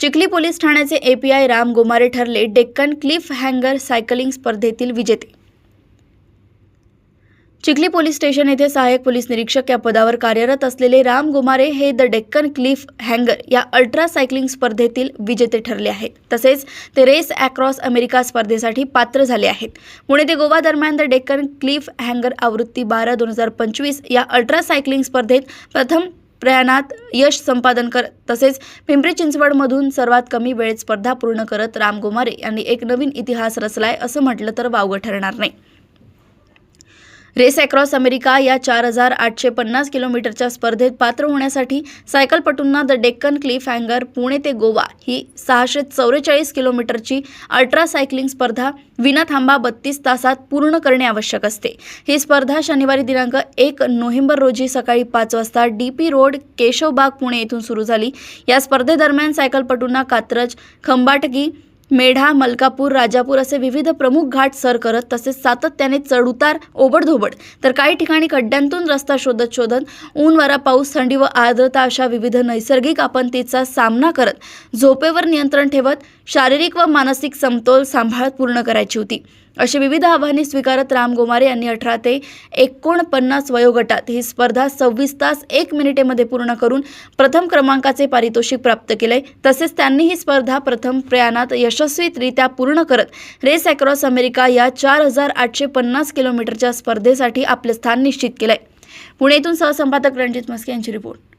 Chikhli police ठाण्याचे API Ram Gomare ठरले Deccan Cliff हँगर सायकलिंग स्पर्धेतील विजेते. चिखली पोलीस स्टेशन येथे सहाय्यक पोलीस निरीक्षक या पदावर कार्यरत असलेले राम गुमारे हे द डेक्कन क्लिफ हँगर या अल्ट्रा सायकलिंग स्पर्धेतील विजेते ठरले आहेत. तसेच ते रेस अक्रॉस अमेरिका स्पर्धेसाठी पात्र झाले आहेत. पुणे ते गोवा दरम्यान द डेक्कन क्लिफ हँगर आवृत्ती बारा दोन हजार पंचवीस या अल्ट्रा सायकलिंग स्पर्धेत प्रथम प्रयाणात यश संपादन करत तसेच पिंपरी चिंचवडमधून सर्वात कमी वेळेत स्पर्धा पूर्ण करत रामकुमारे यांनी एक नवीन इतिहास रचलाय असं म्हटलं तर वावगं ठरणार नाही. रेस अक्रॉस अमेरिका या चार हजार आठशे पन्नास किलोमीटरच्या स्पर्धेत पात्र होण्यासाठी सायकलपटूंना द डेक्कन क्लिफ हँगर पुणे ते गोवा ही सहाशे चौवेचाळीस किलोमीटरची अल्ट्रा सायकलिंग स्पर्धा विना थांबा बत्तीस तासात पूर्ण करणे आवश्यक असते. ही स्पर्धा शनिवारी दिनांक एक नोव्हेंबर रोजी सकाळी पाच वाजता D P road Keshavbag Pune येथून सुरू झाली. या स्पर्धेदरम्यान सायकलपटूंना कात्रज खंबाटकी मेढा मलकापूर राजापूर असे विविध प्रमुख घाट सर करत तसेच सातत्याने चढउतार ओबडधोबड तर काही ठिकाणी खड्ड्यांतून रस्ता शोधत शोधत ऊन वारा पाऊस थंडी व आर्द्रता अशा विविध नैसर्गिक आपत्तीचा सामना करत झोपेवर नियंत्रण ठेवत शारीरिक व मानसिक समतोल सांभाळत पूर्ण करायची होती. अशी विविध आव्हाने स्वीकारत राम गोमारे यांनी अठरा ते एकोणपन्नास वयोगटात ही स्पर्धा सव्वीस तास एक मिनिटेमध्ये पूर्ण करून प्रथम क्रमांकाचे पारितोषिक प्राप्त केले. तसेच त्यांनी ही स्पर्धा प्रथम प्रयाणात यशस्वीरित्या पूर्ण करत रेस अक्रॉस अमेरिका या चार हजार आठशे पन्नास किलोमीटरच्या स्पर्धेसाठी आपले स्थान निश्चित केले. पुणेतून सहसंपादक रणजित मस्के यांची रिपोर्ट.